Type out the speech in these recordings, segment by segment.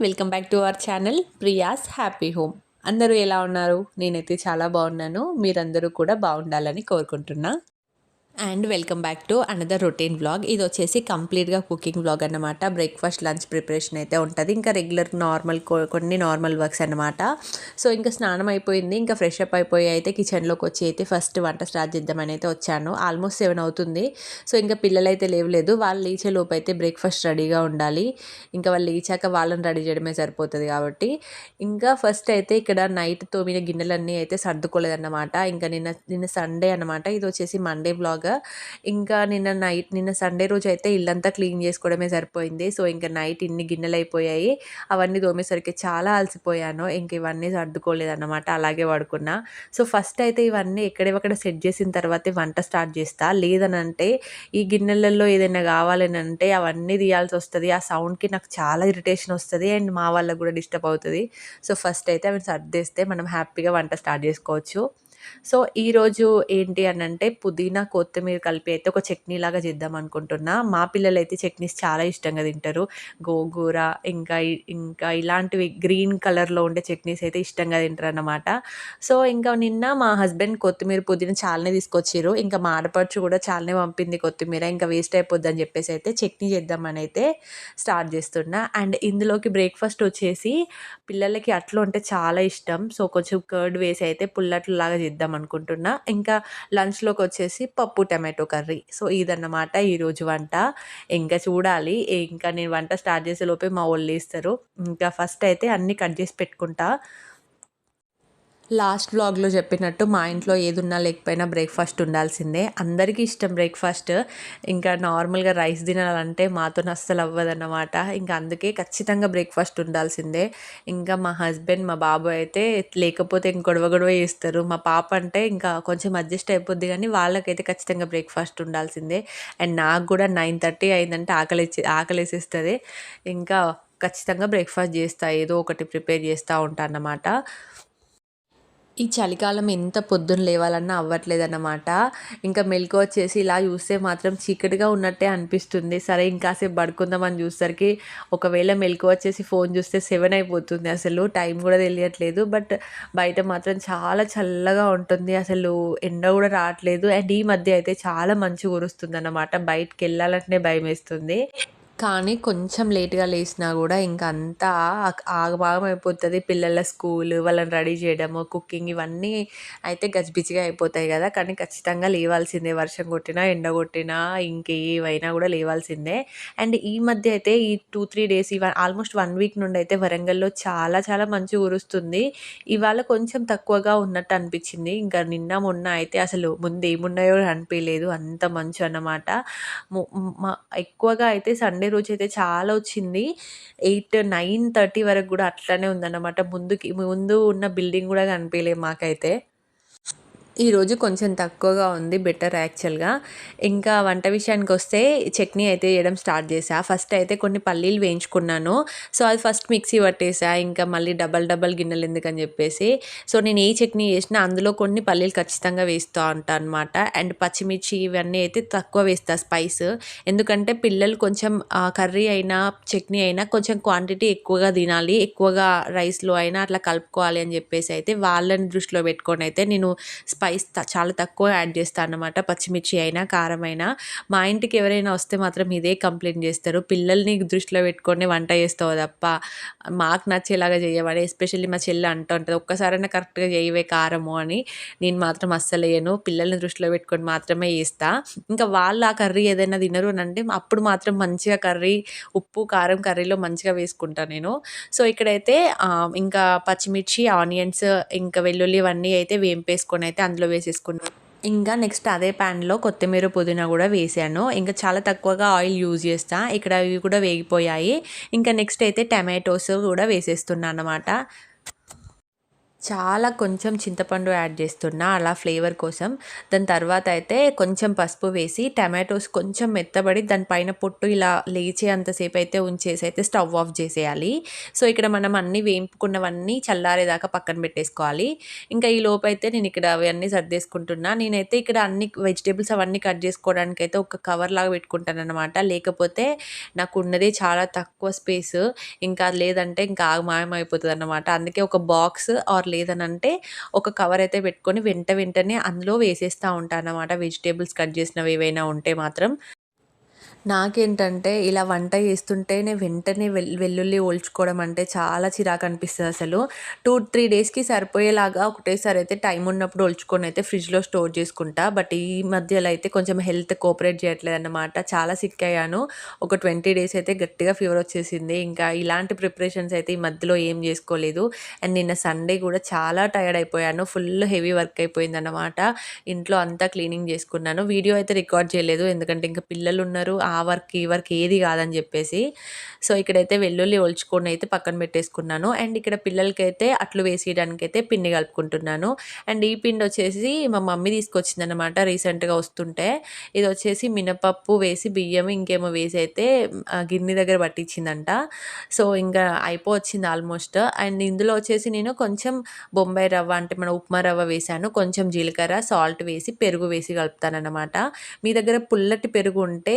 Welcome back to our channel Priya's happy home. అందరూ ఎలా ఉన్నారు? నేనైతే చాలా బాగున్నాను. మీరందరూ కూడా బాగుండాలని కోరుకుంటున్నా. And welcome back to another routine vlog ఇది వచ్చేసి కంప్లీట్గా కుకింగ్ వ్లాగ్ అన్నమాట. బ్రేక్ఫాస్ట్ లంచ్ ప్రిపరేషన్ అయితే ఉంటుంది. ఇంకా రెగ్యులర్ నార్మల్ కొన్ని నార్మల్ వర్క్స్ అనమాట సో ఇంకా స్నానం అయిపోయింది. ఇంకా ఫ్రెష్ అప్ అయిపోయి అయితే కిచెన్లోకి వచ్చి అయితే ఫస్ట్ వంట స్టార్ట్ చేద్దామని అయితే వచ్చాను. ఆల్మోస్ట్ సెవెన్ అవుతుంది. సో ఇంకా పిల్లలు అయితే లేవలేదు. వాళ్ళు లేచే లోపు అయితే బ్రేక్ఫాస్ట్ రెడీగా ఉండాలి. ఇంకా వాళ్ళు లేచాక వాళ్ళని రెడీ చేయడమే సరిపోతుంది కాబట్టి. ఇంకా ఫస్ట్ అయితే ఇక్కడ నైట్ తోమిన గిన్నెలన్నీ అయితే సర్దుకోలేదన్నమాట. ఇంకా నిన్న నిన్న సండే అనమాట ఇది వచ్చేసి మండే బ్లాగ్ ఇంకా నిన్న నైట్ నిన్న సండే రోజు అయితే ఇల్లంతా క్లీన్ చేసుకోవడమే సరిపోయింది. సో ఇంకా నైట్ ఇన్ని గిన్నెలు అయిపోయాయి అవన్నీ తోమేసరికి చాలా అలసిపోయాను. ఇంక ఇవన్నీ సర్దుకోలేదన్నమాట. అలాగే పడుకున్నా. సో ఫస్ట్ అయితే ఇవన్నీ ఎక్కడెక్కడ సెట్ చేసిన తర్వాతే వంట స్టార్ట్ చేస్తా. లేదనంటే ఈ గిన్నెలలో ఏదైనా కావాలని అంటే అవన్నీ తీయాల్సి వస్తుంది ఆ సౌండ్కి నాకు చాలా ఇరిటేషన్ వస్తుంది. అండ్ మా వాళ్ళకు కూడా డిస్టర్బ్ అవుతుంది. సో ఫస్ట్ అయితే అవి సర్దేస్తే మనం హ్యాపీగా వంట స్టార్ట్ చేసుకోవచ్చు. సో ఈరోజు ఏంటి అని అంటే పుదీనా కొత్తిమీర కలిపి అయితే ఒక చట్నీ లాగా చేద్దాం అనుకుంటున్నా. మా పిల్లలు అయితే చట్నీస్ చాలా ఇష్టంగా తింటారు. గోంగూర ఇంకా ఇంకా ఇలాంటివి గ్రీన్ కలర్లో ఉండే చట్నీస్ అయితే ఇష్టంగా తింటారు అన్నమాట సో ఇంకా నిన్న మా హస్బెండ్ కొత్తిమీర పుదీనా చాలానే తీసుకొచ్చారు ఇంకా మా ఆడపడుచు కూడా చాలానే పంపింది కొత్తిమీర. ఇంకా వేస్ట్ అయిపోద్ది అని చెప్పేసి అయితే చట్నీ చేద్దామని అయితే స్టార్ట్ చేస్తున్నా. అండ్ ఇందులోకి బ్రేక్ఫాస్ట్ వచ్చేసి పిల్లలకి అట్లు అంటే చాలా ఇష్టం. సో కొంచెం కర్డ్ వేసి అయితే పుల్లట్లు లాగా చేద్దాం అనుకుంటున్నా. ఇంకా లంచ్లోకి వచ్చేసి పప్పు టమాటో కర్రీ. సో ఇదన్నమాట ఈరోజు వంట. ఇంకా చూడాలి. ఇంకా నేను వంట స్టార్ట్ చేసే లోపే మా వాళ్ళు వేస్తారు ఇంకా ఫస్ట్ అయితే అన్నీ కట్ చేసి పెట్టుకుంటా. లాస్ట్ వ్లాగ్లో చెప్పినట్టు మా ఇంట్లో ఏదున్నా లేకపోయినా బ్రేక్ఫాస్ట్ ఉండాల్సిందే. అందరికీ ఇష్టం బ్రేక్ఫాస్ట్. ఇంకా నార్మల్గా రైస్ తినాలంటే మాతో అస్సలు అవ్వదన్నమాట. ఇంకా అందుకే ఖచ్చితంగా బ్రేక్ఫాస్ట్ ఉండాల్సిందే. ఇంకా మా హస్బెండ్ మా బాబు అయితే లేకపోతే ఇంక గొడవ గొడవ చేస్తారు. మా పాప అంటే ఇంకా కొంచెం అడ్జస్ట్ అయిపోద్ది కానీ వాళ్ళకైతే ఖచ్చితంగా బ్రేక్ఫాస్ట్ ఉండాల్సిందే. అండ్ నాకు కూడా నైన్ థర్టీ అయిందంటే ఆకలి ఆకలి వేసేస్తుంది ఇంకా ఖచ్చితంగా బ్రేక్ఫాస్ట్ చేస్తా ఏదో ఒకటి ప్రిపేర్ చేస్తూ ఉంటాను అన్నమాట. ఈ చలికాలం ఎంత పొద్దున్న లేవాలన్నా అవ్వట్లేదన్నమాట. ఇంకా మెలకు వచ్చేసి ఇలా చూస్తే మాత్రం చీకటిగా ఉన్నట్టే అనిపిస్తుంది. సరే ఇంకాసేపు పడుకుందామని చూసేసరికి ఒకవేళ మెలకు వచ్చేసి ఫోన్ చూస్తే సెవెన్ అయిపోతుంది. అసలు టైం కూడా తెలియట్లేదు. బట్ బయట మాత్రం చాలా చల్లగా ఉంటుంది. అసలు ఎండ కూడా రావట్లేదు. అండ్ ఈ మధ్య అయితే చాలా మంచి కురుస్తుంది అన్నమాట బయటకు వెళ్ళాలంటే భయం వేస్తుంది కానీ కొంచెం లేట్గా లేచినా కూడా ఇంక అంతా ఆగభాగం అయిపోతుంది పిల్లల స్కూల్ వాళ్ళని రెడీ చేయడము కుకింగ్ ఇవన్నీ అయితే గజిబిజిగా అయిపోతాయి కదా. కానీ ఖచ్చితంగా లేవాల్సిందే. వర్షం కొట్టినా ఎండ కొట్టినా ఇంకేవైనా కూడా లేవాల్సిందే. అండ్ ఈ మధ్య అయితే ఈ టూ త్రీ డేస్ ఇవ ఆల్మోస్ట్ వన్ వీక్ నుండి అయితే వరంగల్లో చాలా చాలా మంచి ఊరుస్తుంది ఇవాళ కొంచెం తక్కువగా ఉన్నట్టు అనిపించింది. ఇంకా నిన్న మొన్న అయితే అసలు ముందు ఏమున్నాయో అనిపించలేదు అంత మంచు అన్నమాట. ఎక్కువగా అయితే సండే రోజు అయితే చాలా వచ్చింది. ఎయిట్ నైన్ థర్టీ వరకు కూడా అట్లనే ఉందన్నమాట. ముందుకి ముందు ఉన్న బిల్డింగ్ కూడా కనిపించలేదు మాకైతే. ఈరోజు కొంచెం తక్కువగా ఉంది బెటర్ యాక్చువల్గా ఇంకా వంట విషయానికి వస్తే చట్నీ అయితే వేయడం స్టార్ట్ చేసా ఫస్ట్ అయితే కొన్ని పల్లీలు వేయించుకున్నాను. సో అది ఫస్ట్ మిక్సీ పట్టేసా ఇంకా మళ్ళీ డబల్ డబల్ గిన్నెలు ఎందుకని చెప్పేసి. సో నేను ఏ చట్నీ చేసినా అందులో కొన్ని పల్లీలు ఖచ్చితంగా వేస్తూ ఉంటాను అనమాట అండ్ పచ్చిమిర్చి ఇవన్నీ అయితే తక్కువ వేస్తా స్పైస్ ఎందుకంటే పిల్లలు కొంచెం కర్రీ అయినా చట్నీ అయినా కొంచెం క్వాంటిటీ ఎక్కువగా తినాలి. ఎక్కువగా రైస్లో అయినా అట్లా కలుపుకోవాలి అని చెప్పేసి అయితే వాళ్ళని దృష్టిలో పెట్టుకొని అయితే నేను స్పైస్ చాలా తక్కువ యాడ్ చేస్తాను అనమాట పచ్చిమిర్చి అయినా కారం అయినా. మా ఇంటికి ఎవరైనా వస్తే మాత్రం ఇదే కంప్లైంట్ చేస్తారు. పిల్లల్ని దృష్టిలో పెట్టుకొని వంట చేస్తావు తప్ప మాకు నచ్చేలాగా చేయమని ఎస్పెషల్లీ మా చెల్లి అంటూ ఉంటుంది ఒక్కసారైనా కరెక్ట్గా చేయవే కారము అని నేను మాత్రం అస్సలు వేయను. పిల్లల్ని దృష్టిలో పెట్టుకొని మాత్రమే చేస్తా. ఇంకా వాళ్ళు ఆ కర్రీ ఏదైనా తినరు అని అంటే అప్పుడు మాత్రం మంచిగా కర్రీ ఉప్పు కారం కర్రీలో మంచిగా వేసుకుంటాను నేను. సో ఇక్కడైతే ఇంకా పచ్చిమిర్చి ఆనియన్స్ ఇంకా వెల్లుల్లి ఇవన్నీ అయితే వేంపేసుకొని అయితే అందులో వేసేసుకున్నాను ఇంకా నెక్స్ట్ అదే ప్యాన్లో కొత్తిమీర పుదీనా కూడా వేసాను. ఇంకా చాలా తక్కువగా ఆయిల్ యూజ్ చేస్తా. ఇక్కడ అవి కూడా వేగిపోయాయి. ఇంకా నెక్స్ట్ అయితే టమాటోస్ కూడా వేసేస్తున్నాను అనమాట చాలా కొంచెం చింతపండు యాడ్ చేస్తున్నా అలా ఫ్లేవర్ కోసం. దాని తర్వాత అయితే కొంచెం పసుపు వేసి టమాటోస్ కొంచెం మెత్తబడి దానిపైన పొట్టు ఇలా లేచే అంతసేపు అయితే ఉంచేసి అయితే స్టవ్ ఆఫ్ చేసేయాలి. సో ఇక్కడ మనం అన్నీ వేయింపుకున్నవన్నీ చల్లారేదాకా పక్కన పెట్టేసుకోవాలి. ఇంకా ఈ లోపు అయితే నేను ఇక్కడ అవన్నీ సర్దేసుకుంటున్నా. నేనైతే ఇక్కడ అన్ని వెజిటేబుల్స్ అవన్నీ కట్ చేసుకోవడానికి అయితే ఒక కవర్ లాగా పెట్టుకుంటాను అనమాట లేకపోతే నాకు ఉన్నదే చాలా తక్కువ స్పేస్. ఇంకా లేదంటే ఇంకా ఆగమాయం అయిపోతుంది అనమాట అందుకే ఒక బాక్స్ ఆర్ లేదనంటే ఒక కవర్ అయితే పెట్టుకొని వెంట వెంటనే అందులో వేసేస్తూ ఉంటాను అన్నమాట వెజిటేబుల్స్ కట్ చేసినవి ఏవైనా ఉంటే మాత్రం. నాకేంటంటే ఇలా వంట చేస్తుంటేనే వెంటనే వెల్ వెల్లుల్లి ఓల్చుకోవడం అంటే చాలా చిరాకు అనిపిస్తుంది అసలు. టూ త్రీ డేస్కి సరిపోయేలాగా ఒకటేసారి అయితే టైం ఉన్నప్పుడు ఒల్చుకొని అయితే ఫ్రిడ్జ్లో స్టోర్ చేసుకుంటా. బట్ ఈ మధ్యలో అయితే కొంచెం హెల్త్ కోఆపరేట్ చేయట్లేదు అన్నమాట చాలా సిక్ అయ్యాను. ఒక ట్వంటీ డేస్ అయితే గట్టిగా ఫీవర్ వచ్చేసింది. ఇంకా ఇలాంటి ప్రిపరేషన్స్ అయితే ఈ మధ్యలో ఏం చేసుకోలేదు. అండ్ నిన్న సండే కూడా చాలా టైర్డ్ అయిపోయాను. ఫుల్ హెవీ వర్క్ అయిపోయింది అన్నమాట ఇంట్లో అంతా క్లీనింగ్ చేసుకున్నాను. వీడియో అయితే రికార్డ్ చేయలేదు. ఎందుకంటే ఇంకా పిల్లలు ఉన్నారు ఆ వర్క్ ఈ వర్క్ ఏది కాదని చెప్పేసి. సో ఇక్కడైతే వెల్లుల్లి ఒలుచుకొని అయితే పక్కన పెట్టేసుకున్నాను. అండ్ ఇక్కడ పిల్లలకైతే అట్లు వేసేయడానికి అయితే పిండి కలుపుకుంటున్నాను. అండ్ ఈ పిండి వచ్చేసి మా మమ్మీ తీసుకొచ్చింది అనమాట రీసెంట్గా వస్తుంటే. ఇది వచ్చేసి మినపప్పు వేసి బియ్యం ఇంకేమో వేసి అయితే గిన్నె దగ్గర పట్టించిందంట. సో ఇంకా అయిపోవచ్చింది ఆల్మోస్ట్. అండ్ ఇందులో వచ్చేసి నేను కొంచెం బొంబాయి రవ్వ అంటే మన ఉప్మా రవ్వ వేసాను కొంచెం జీలకర్ర సాల్ట్ వేసి పెరుగు వేసి కలుపుతాను అనమాట మీ దగ్గర పుల్లటి పెరుగు ఉంటే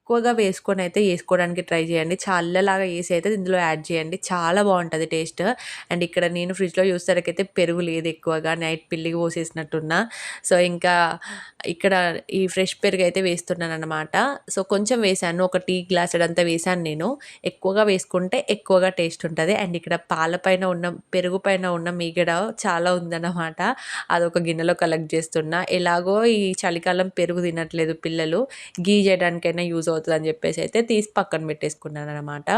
ఎక్కువగా వేసుకొని అయితే వేసుకోవడానికి ట్రై చేయండి. చల్లలాగా వేసి అయితే ఇందులో యాడ్ చేయండి. చాలా బాగుంటుంది టేస్ట్. అండ్ ఇక్కడ నేను ఫ్రిడ్జ్లో చూసేసరికైతే పెరుగు లేదు ఎక్కువగా. నైట్ పిల్లికి పోసేసినట్టున్నా. సో ఇంకా ఇక్కడ ఈ ఫ్రెష్ పెరుగు అయితే వేస్తున్నాను అనమాట సో కొంచెం వేసాను. ఒక టీ గ్లాస్ అంతా వేసాను నేను. ఎక్కువగా వేసుకుంటే ఎక్కువగా టేస్ట్ ఉంటుంది. అండ్ ఇక్కడ పాల పైన ఉన్న పెరుగు పైన ఉన్న మీగడ చాలా ఉందన్నమాట. అదొక గిన్నెలో కలెక్ట్ చేస్తున్నా. ఎలాగో ఈ చలికాలం పెరుగు తినట్లేదు పిల్లలు. గీ చేయడానికైనా యూజ్ అవుతుంది అని చెప్పేసి అయితే తీసి పక్కన పెట్టేసుకున్నాను అనమాట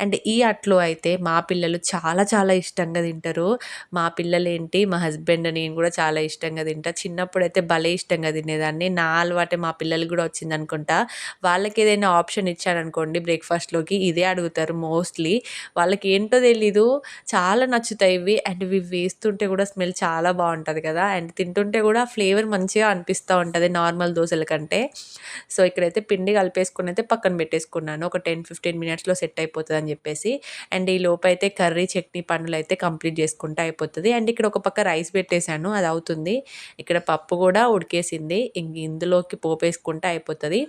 అండ్ ఈ అట్లు అయితే మా పిల్లలు చాలా చాలా ఇష్టంగా తింటారు. మా పిల్లలు ఏంటి మా హస్బెండ్ నేను కూడా చాలా ఇష్టంగా తింటా. చిన్నప్పుడు అయితే భలే ఇష్టంగా తినేదాన్ని. నా అలవాటే మా పిల్లలు కూడా వచ్చింది అనుకుంటా వాళ్ళకి ఏదైనా ఆప్షన్ ఇచ్చారనుకోండి బ్రేక్ఫాస్ట్లోకి ఇదే అడుగుతారు మోస్ట్లీ. వాళ్ళకి ఏంటో తెలీదు. చాలా నచ్చుతాయి ఇవి. అండ్ ఇవి వేస్తుంటే కూడా స్మెల్ చాలా బాగుంటుంది కదా. అండ్ తింటుంటే కూడా ఫ్లేవర్ మంచిగా అనిపిస్తూ ఉంటుంది నార్మల్ దోశల కంటే. సో ఇక్కడైతే పిండి కలిపేసుకుని అయితే పక్కన పెట్టేసుకున్నాను. ఒక టెన్ ఫిఫ్టీన్ మినిట్స్లో సెట్ అయిపోతుంది అని చెప్పేసి. అండ్ ఈ లోపు అయితే కర్రీ చట్నీ పనులు అయితే కంప్లీట్ చేసుకుంటే అయిపోతుంది. అండ్ ఇక్కడ ఒక పక్క రైస్ పెట్టేశాను. అది అవుతుంది. ఇక్కడ పప్పు కూడా ఉడికేసింది. ఇంక ఇందులోకి పోపేసుకుంటే అయిపోతుంది.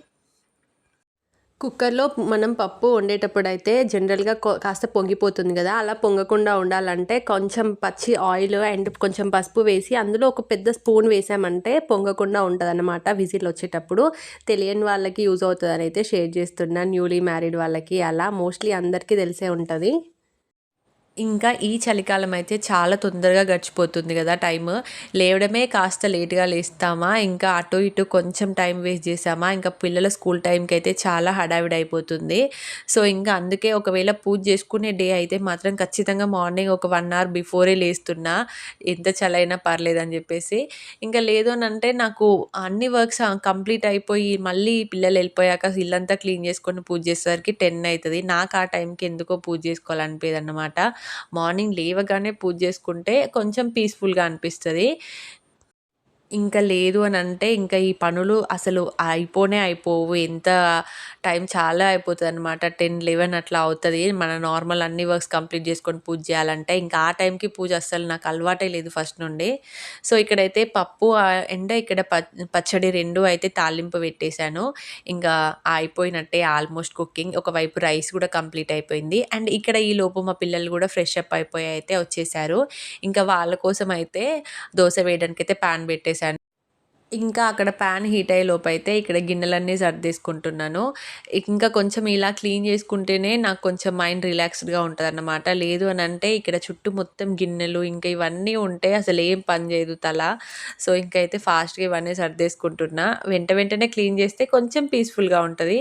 కుక్కర్లో మనం పప్పు వండేటప్పుడు అయితే జనరల్గా కాస్త పొంగిపోతుంది కదా. అలా పొంగకుండా ఉండాలంటే కొంచెం పచ్చి ఆయిల్ అండ్ కొంచెం పసుపు వేసి అందులో ఒక పెద్ద స్పూన్ వేసామంటే పొంగకుండా ఉంటుంది అనమాట విజిల్ వచ్చేటప్పుడు. తెలియని వాళ్ళకి యూజ్ అవుతుందని అయితే షేర్ చేస్తున్నా. న్యూలీ మ్యారీడ్ వాళ్ళకి అలా. మోస్ట్లీ అందరికీ తెలిసే ఉంటుంది. ఇంకా ఈ చలికాలం అయితే చాలా తొందరగా గడిచిపోతుంది కదా టైం లేవడమే కాస్త లేట్గా లేస్తామా? ఇంకా అటు ఇటు కొంచెం టైం వేస్ట్ చేసామా ఇంకా పిల్లల స్కూల్ టైంకి అయితే చాలా హడావిడి అయిపోతుంది. సో ఇంకా అందుకే ఒకవేళ పూజ చేసుకునే డే అయితే మాత్రం ఖచ్చితంగా మార్నింగ్ ఒక వన్ అవర్ బిఫోరే లేస్తున్నా ఎంత చలైనా పర్లేదని చెప్పేసి. ఇంకా లేదు అంటే నాకు అన్ని వర్క్స్ కంప్లీట్ అయిపోయి మళ్ళీ పిల్లలు వెళ్ళిపోయాక ఇల్లంతా క్లీన్ చేసుకొని పూజ చేసేసరికి టెన్ అవుతుంది నాకు ఆ టైంకి ఎందుకో పూజ చేసుకోవాలనిపించదు అన్నమాట మార్నింగ్ లేవగానే పూజ చేసుకుంటే కొంచెం పీస్ఫుల్గా అనిపిస్తుంది. ఇంకా లేదు అని అంటే ఇంకా ఈ పనులు అసలు అయిపోనే అయిపోవు. ఎంత టైం చాలా అయిపోతుంది అనమాట టెన్ లెవెన్ అట్లా అవుతుంది. మన నార్మల్ అన్ని వర్క్స్ కంప్లీట్ చేసుకొని పూజ చేయాలంటే ఇంకా ఆ టైంకి పూజ అస్సలు నాకు అలవాటే లేదు ఫస్ట్ నుండి. సో ఇక్కడైతే పప్పు అండ్ ఇక్కడ పచ్చడి రెండు అయితే తాలింపు పెట్టేశాను. ఇంకా అయిపోయినట్టే ఆల్మోస్ట్ కుకింగ్. ఒకవైపు రైస్ కూడా కంప్లీట్ అయిపోయింది. అండ్ ఇక్కడ ఈ లోపు మా పిల్లలు కూడా ఫ్రెష్ అప్ అయిపోయి అయితే వచ్చేసారు. ఇంకా వాళ్ళ కోసం అయితే దోశ వేయడానికి అయితే ప్యాన్ పెట్టేసి ఇంకా అక్కడ ప్యాన్ హీట్ అయ్యే లోపైతే అయితే ఇక్కడ గిన్నెలన్నీ సర్దేసుకుంటున్నాను. ఇంకా కొంచెం ఇలా క్లీన్ చేసుకుంటేనే నాకు కొంచెం మైండ్ రిలాక్స్డ్గా ఉంటుంది అన్నమాట లేదు అని అంటే ఇక్కడ చుట్టూ మొత్తం గిన్నెలు ఇంకా ఇవన్నీ ఉంటే అసలు ఏం పని చేయదు తల. సో ఇంకైతే ఫాస్ట్గా ఇవన్నీ సర్దేసుకుంటున్నా. వెంట వెంటనే క్లీన్ చేస్తే కొంచెం పీస్ఫుల్గా ఉంటుంది.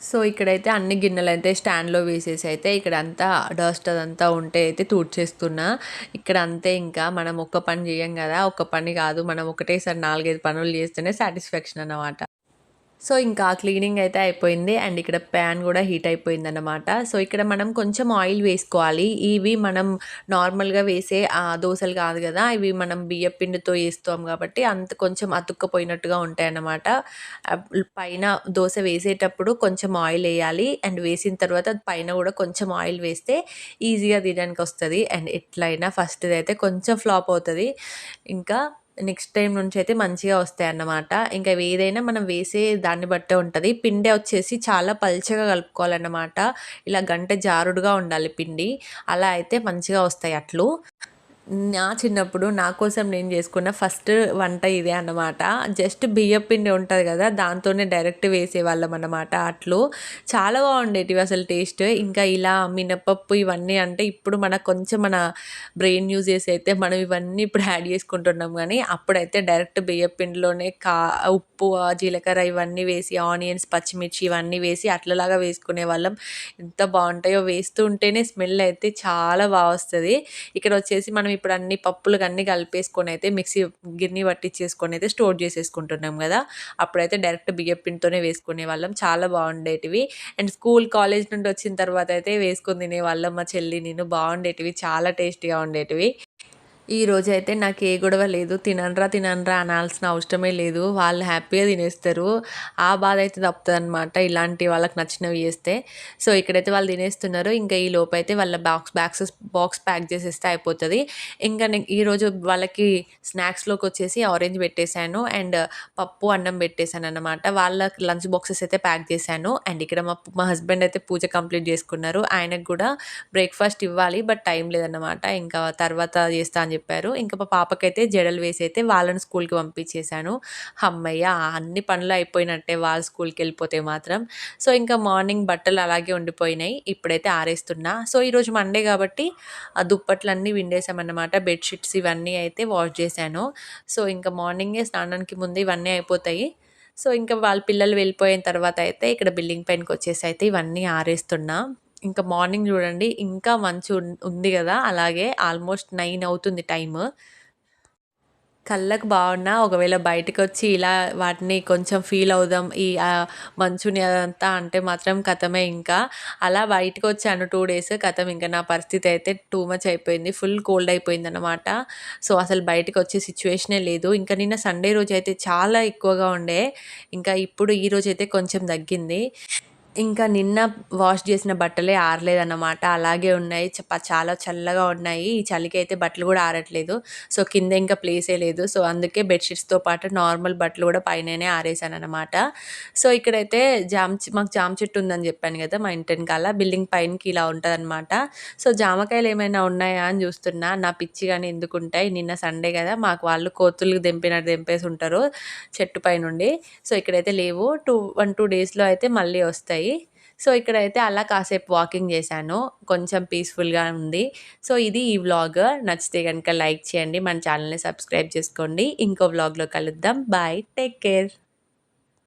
సో ఇక్కడైతే అన్ని గిన్నెలు అయితే స్టాండ్లో వేసేసి అయితే ఇక్కడ అంతా డస్ట్ అదంతా ఉంటే అయితే తూడ్చేస్తున్నా. ఇక్కడ అంతే ఇంకా మనం ఒక్క పని చేయం కదా. ఒక్క పని కాదు. మనం ఒకటేసారి నాలుగైదు పనులు చేస్తేనే సాటిస్ఫాక్షన్ అన్నమాట. సో ఇంకా క్లీనింగ్ అయితే అయిపోయింది. అండ్ ఇక్కడ ప్యాన్ కూడా హీట్ అయిపోయింది అనమాట సో ఇక్కడ మనం కొంచెం ఆయిల్ వేసుకోవాలి. ఇవి మనం నార్మల్గా వేసే ఆ దోశలు కాదు కదా ఇవి మనం బియ్య పిండితో వేస్తాం కాబట్టి అంత కొంచెం అతుక్కపోయినట్టుగా ఉంటాయి అన్నమాట పైన దోశ వేసేటప్పుడు కొంచెం ఆయిల్ వేయాలి. అండ్ వేసిన తర్వాత పైన కూడా కొంచెం ఆయిల్ వేస్తే ఈజీగా తీయడానికి వస్తుంది అండ్ ఎట్లయినా ఫస్ట్ది అయితే కొంచెం ఫ్లాప్ అవుతుంది. ఇంకా నెక్స్ట్ టైం నుంచి అయితే మంచిగా వస్తాయి అన్నమాట ఇంకా ఏదైనా మనం వేసే దాన్ని బట్టే ఉంటుంది. పిండి వచ్చేసి చాలా పల్చగా కలుపుకోవాలన్నమాట. ఇలా గంట జారుడుగా ఉండాలి పిండి. అలా అయితే మంచిగా వస్తాయి అట్లు. నా చిన్నప్పుడు నా కోసం నేను చేసుకున్న ఫస్ట్ వంట ఇదే అన్నమాట. జస్ట్ బియ్యం పిండి ఉంటుంది కదా దాంతోనే డైరెక్ట్ వేసేవాళ్ళం అన్నమాట. అట్లు చాలా బాగుండేటివి అసలు టేస్ట్. ఇంకా ఇలా మినపప్పు ఇవన్నీ అంటే ఇప్పుడు మనకు కొంచెం మన బ్రెయిన్ యూజ్ చేసి అయితే మనం ఇవన్నీ ఇప్పుడు యాడ్ చేసుకుంటున్నాం కానీ అప్పుడైతే డైరెక్ట్ బియ్యం పిండిలోనే కా ఉప్పు జీలకర్ర ఇవన్నీ వేసి ఆనియన్స్ పచ్చిమిర్చి ఇవన్నీ వేసి అట్లలాగా వేసుకునే వాళ్ళం ఎంత బాగుంటాయో వేస్తూ ఉంటేనే స్మెల్ అయితే చాలా బాగా వస్తుంది. ఇక్కడ వచ్చేసి మనం ఇప్పుడు అన్ని పప్పులు అన్నీ కలిపేసుకొని అయితే మిక్సీ గిన్నె పట్టించేసుకొని అయితే స్టోర్ చేసేసుకుంటున్నాం కదా. అప్పుడైతే డైరెక్ట్ బియ్యం పిండితోనే వేసుకునే వాళ్ళం. చాలా బాగుండేటివి. అండ్ స్కూల్ కాలేజ్ నుండి వచ్చిన తర్వాత అయితే వేసుకొని తినేవాళ్ళం మా చెల్లి నేను. బాగుండేటివి. చాలా టేస్టీగా ఉండేటివి. ఈ రోజు అయితే నాకు ఏ గొడవ లేదు. తిననరా తిననరా అనాల్సిన అవసరమే లేదు. వాళ్ళు హ్యాపీగా తినేస్తారు. ఆ బాధ అయితే తప్పుతుంది అనమాట ఇలాంటి వాళ్ళకి నచ్చినవి చేస్తే. సో ఇక్కడైతే వాళ్ళు తినేస్తున్నారు. ఇంకా ఈ లోపు అయితే వాళ్ళ బాక్స్ బాక్సెస్ బాక్స్ ప్యాక్ చేసేస్తే అయిపోతుంది. ఇంకా నేను ఈరోజు వాళ్ళకి స్నాక్స్లోకి వచ్చేసి ఆరెంజ్ పెట్టేశాను. అండ్ పప్పు అన్నం పెట్టేశాను అనమాట వాళ్ళ లంచ్ బాక్సెస్ అయితే ప్యాక్ చేశాను. అండ్ ఇక్కడ మా మా హస్బెండ్ అయితే పూజ కంప్లీట్ చేసుకున్నారు. ఆయనకు కూడా బ్రేక్ఫాస్ట్ ఇవ్వాలి బట్ టైం లేదన్నమాట. ఇంకా తర్వాత చేస్తా అని చెప్పారు. ఇంకా మా పాపకైతే జడలు వేసి అయితే వాళ్ళని స్కూల్కి పంపించేశాను. అమ్మయ్య అన్ని పనులు అయిపోయినట్టే వాళ్ళ స్కూల్కి వెళ్ళిపోతే మాత్రం. సో ఇంకా మార్నింగ్ బట్టలు అలాగే ఉండిపోయినాయి. ఇప్పుడైతే ఆరేస్తున్నా. సో ఈరోజు మండే కాబట్టి ఆ దుప్పట్లు అన్నీ విండేసామన్నమాట బెడ్షీట్స్ ఇవన్నీ అయితే వాష్ చేశాను. సో ఇంకా మార్నింగే స్నానానికి ముందు ఇవన్నీ అయిపోతాయి. సో ఇంకా వాళ్ళ పిల్లలు వెళ్ళిపోయిన తర్వాత అయితే ఇక్కడ బిల్డింగ్ పైనకి వచ్చేసి అయితే ఇవన్నీ ఆరేస్తున్నా. ఇంకా మార్నింగ్ చూడండి ఇంకా మంచి ఉంది కదా అలాగే ఆల్మోస్ట్ నైన్ అవుతుంది టైమ్. కళ్ళకు బాగున్నా ఒకవేళ బయటకు వచ్చి ఇలా వాటిని కొంచెం ఫీల్ అవుదాం ఈ మంచుని అదంతా అంటే మాత్రం కథమే ఇంకా. అలా బయటకు వచ్చాను టూ డేస్ కథం ఇంకా నా పరిస్థితి అయితే టూ మచ్ అయిపోయింది ఫుల్ కోల్డ్ అయిపోయింది అనమాట సో అసలు బయటకు వచ్చే సిచ్యువేషనే లేదు. ఇంకా నిన్న సండే రోజు అయితే చాలా ఎక్కువగా ఉండే ఇంకా ఇప్పుడు ఈ రోజు అయితే కొంచెం తగ్గింది. ఇంకా నిన్న వాష్ చేసిన బట్టలే ఆరలేదన్నమాట. అలాగే ఉన్నాయి. చాలా చల్లగా ఉన్నాయి. ఈ చలికి అయితే బట్టలు కూడా ఆరట్లేదు. సో కింద ఇంకా ప్లేసే లేదు. సో అందుకే బెడ్షీట్స్తో పాటు నార్మల్ బట్టలు కూడా పైననే ఆరేసాను అనమాట సో ఇక్కడైతే జామ్ మాకు జామ చెట్టు ఉందని చెప్పాను కదా మా ఇంటి వెనకాల. బిల్డింగ్ పైనకి ఇలా ఉంటుందన్నమాట. సో జామకాయలు ఏమైనా ఉన్నాయా అని చూస్తున్నా. నా పిచ్చి కానీ ఎందుకు ఉంటాయి నిన్న సండే కదా మాకు వాళ్ళు కోతులు దింపినట్టు దింపేసి ఉంటారు చెట్టు పైనుండి. సో ఇక్కడైతే లేవు. టూ వన్ టూ డేస్లో అయితే మళ్ళీ వస్తాయి. సో ఇక్కడైతే అలా కాసేపు వాకింగ్ చేశాను. కొంచెం పీస్ఫుల్గా ఉంది. సో ఇది ఈ వ్లాగ్ నచ్చితే కనుక లైక్ చేయండి. మన ఛానల్ని సబ్స్క్రైబ్ చేసుకోండి. ఇంకో వ్లాగ్లో కలుద్దాం. బాయ్. Take care.